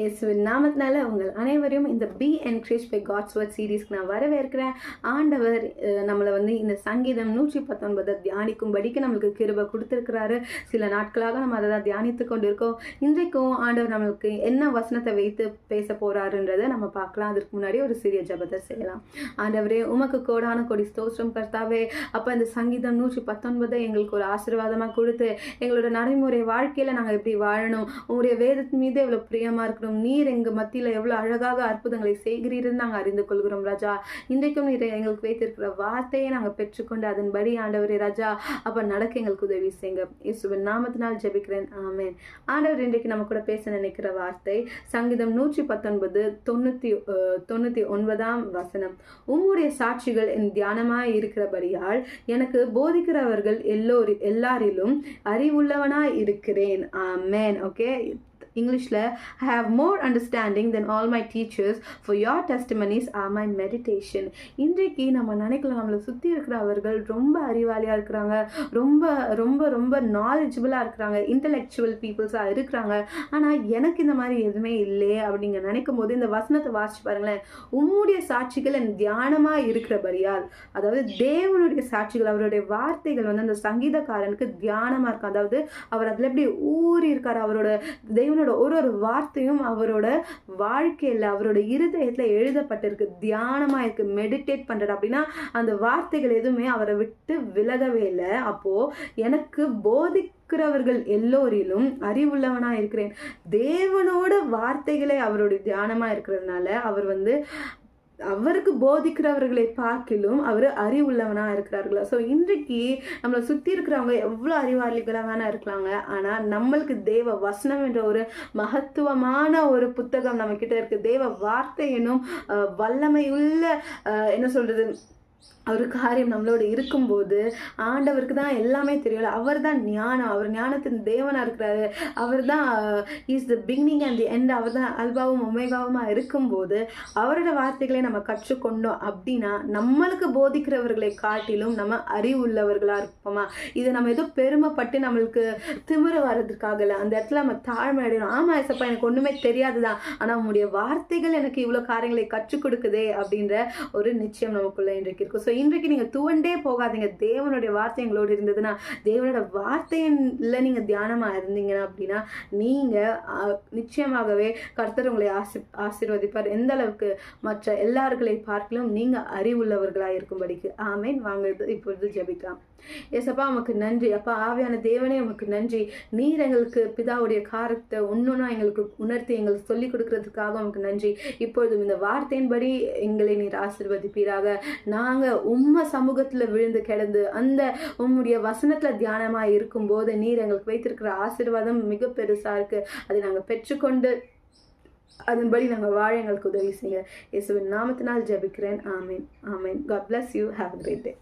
இயேசுவின் நாமத்தினால உங்கள் அனைவரையும் இந்த be encourage by God's word சீரீஸ்க்கு நான் வரவேற்கிறேன். ஆண்டவர் நம்மளை வந்து இந்த சங்கீதம் நூற்றி பத்தொன்பதை தியானிக்கும்படிக்கு நம்மளுக்கு கிருபை கொடுத்துருக்கிறாரு. சில நாட்களாக நம்ம அதை தான் தியானித்து கொண்டு இருக்கோம் இன்றைக்கும் ஆண்டவர் நம்மளுக்கு என்ன வசனத்தை வைத்து பேச போகிறாருன்றதை நம்ம பார்க்கலாம். அதற்கு முன்னாடி ஒரு சிறிய ஜபத்தை செய்யலாம். ஆண்டவரே உமக்கு கோடான கொடி ஸ்தோஷம் கர்த்தாவே. அப்போ இந்த சங்கீதம் நூற்றி பத்தொன்பதை எங்களுக்கு ஒரு ஆசீர்வாதமாக கொடுத்து எங்களோட நடைமுறை வாழ்க்கையில் நாங்கள் எப்படி வாழணும். உங்களுடைய வேதத்தின் மீது எவ்வளோ பிரியமாக இருக்கட்டும் நீர் எங்கள் மத்தியில் எவ்வளோ அழகாக அற்புதங்களை செய்கிறீர்கள் நாங்கள் அறிந்து கொள்கிறோம் ராஜா. இன்றைக்கும் நீர் எங்களுக்கு வைத்திருக்கிற வார்த்தையை நாங்கள் பெற்றுக்கொண்டு அதன்படி ஆண்டவரே ராஜா. அப்போ நடக்க எங்களுக்கு உதவி செய்யுங்க. இயேசுவின் நாமத்தினால் ஜெபிக்கிறேன். ஆமேன். ஆண்டவர் இன்றைக்கு நம்ம கூட பேச நினைக்கிற வார்த்தை சங்கீதம் நூற்றி பத்தொன்பது தொண்ணூற்றி தொண்ணூற்றி ஒன்பதாம் வசனம். உம்முடைய சாட்சிகள் என் தியானமாய் இருக்கிறபடியால் எனக்கு போதிக்கிறவர்கள் எல்லோரி எல்லாரிலும் அறிவுள்ளவனாய் இருக்கிறேன். ஆமேன். ஓகே? இங்கிலீஷில் I have more understanding then all my teachers for your testimonies are my meditation இன்றைக்கு நம்ம நினைக்கலாம் நம்மளை சுற்றி இருக்கிறவர்கள் ரொம்ப அறிவாளியாக இருக்கிறாங்க ரொம்ப ரொம்ப ரொம்ப நாலேஜபிளாக இருக்கிறாங்க இன்டலெக்சுவல் பீப்புள்ஸாக இருக்கிறாங்க. ஆனால் எனக்கு இந்த மாதிரி எதுவுமே இல்லையே அப்படிங்க நினைக்கும் போது இந்த வசனத்தை வாசிச்சு பாருங்களேன். உம்முடைய சாட்சிகள் என் தியானமாக இருக்கிறபடியால் அதாவது தேவனுடைய சாட்சிகள் அவருடைய வார்த்தைகள் வந்து அந்த சங்கீதக்காரனுக்கு தியானமாக இருக்கும். அதாவது அவர் அதில் எப்படி ஊறி இருக்கார் அவரோட தேவனோட ஒரு ஒரு வார்த்தையும் அவரோட வாழ்க்கையில் அவரோட இருதயத்தில் எழுதப்பட்டிருக்கு. தியானமாக இருக்கு. மெடிடேட் பண்ணுறது அப்படின்னா அந்த வார்த்தைகள் எதுவுமே அவரை விட்டு விலகவே இல்லை. அப்போது எனக்கு போதிக்கிறவர்கள் எல்லோரிலும் அறிவுள்ளவனாக இருக்கிறேன். தேவனோட வார்த்தைகளே அவருடைய தியானமாக இருக்கிறதுனால அவர் வந்து அவருக்கு போதிக்கிறவர்களை பார்க்கிலும் அவர் அறிவுள்ளவனா இருக்கிறார்களா? ஸோ இன்றைக்கு நம்மளை சுற்றி இருக்கிறவங்க எவ்வளோ அறிவாளிகளாக வேணா இருக்கலாங்க. ஆனால் நம்மளுக்கு தேவ வசனம் என்ற ஒரு மகத்துவமான ஒரு புத்தகம் நம்ம கிட்ட இருக்கு. தேவ வார்த்தை எனும் வல்லமையுள்ள என்ன சொல்றது ஒரு காரியம் நம்மளோட இருக்கும்போது ஆண்டவருக்கு தான் எல்லாமே தெரியல அவர் தான் ஞானம். அவர் ஞானத்தின் தேவனாக இருக்கிறாரு. அவர் தான் is the beginning and the end அவர் தான் அல்பாவும் ஒமேகாவுமா இருக்கும்போது அவரோட வார்த்தைகளை நம்ம கற்றுக்கொண்டோம் அப்படின்னா நம்மளுக்கு போதிக்கிறவர்களை காட்டிலும் நம்ம அறிவுள்ளவர்களாக இருப்போமா? இதை நம்ம ஏதோ பெருமைப்பட்டு நம்மளுக்கு திமிர வர்றதுக்காக இல்லை அந்த இடத்துல நம்ம தாழ்மை அடையணும். ஆமாம் ஐசப்பா எனக்கு ஒன்றுமே தெரியாது தான் ஆனால் உங்களுடைய வார்த்தைகள் எனக்கு இவ்வளோ காரியங்களை கற்றுக் கொடுக்குதே அப்படின்ற ஒரு நிச்சயம் நமக்குள்ளே இன்றைக்கு இருக்கும். ஸோ இன்றைக்கு நீங்கள் துவண்டே போகாதீங்க. தேவனுடைய வார்த்தை எங்களோடு இருந்ததுன்னா தேவனோட வார்த்தையில நீங்கள் தியானமாக இருந்தீங்கன்னா அப்படின்னா நீங்கள் நிச்சயமாகவே கர்த்தர் உங்களை ஆசி ஆசீர்வதிப்பார். எந்த அளவுக்கு மற்ற எல்லார்களை பார்க்கலாம் நீங்கள் அறிவுள்ளவர்களாக இருக்கும்படிக்கு. ஆமேன். வாங்க இப்பொழுது ஜபிக்கலாம். எஸ்அப்பா உமக்கு நன்றி. அப்பா ஆவியான தேவனே உமக்கு நன்றி. நீர் எங்களுக்கு பிதாவுடைய காரத்தை ஒன்றுனா எங்களுக்கு உணர்த்தி எங்களுக்கு சொல்லிக் கொடுக்கறதுக்காக உமக்கு நன்றி. இப்பொழுதும் இந்த வார்த்தையின்படி எங்களை நீர் ஆசிர்வதிப்பீராக. நாங்கள் உம்ம சமூகத்தில் விழுந்து கிடந்து அந்த உம்முடைய வசனத்தில் தியானமாக இருக்கும்போது நீர் எங்களுக்கு வைத்திருக்கிற ஆசீர்வாதம் மிக பெருசாக இருக்குது அதை நாங்கள் பெற்றுக்கொண்டு அதன்படி நாங்கள் வாழ எங்களுக்கு உதவி செய்ய இயேசுவின் நாமத்தினால் ஜெபிக்கிறேன். ஆமீன். ஆமீன். God bless you have great day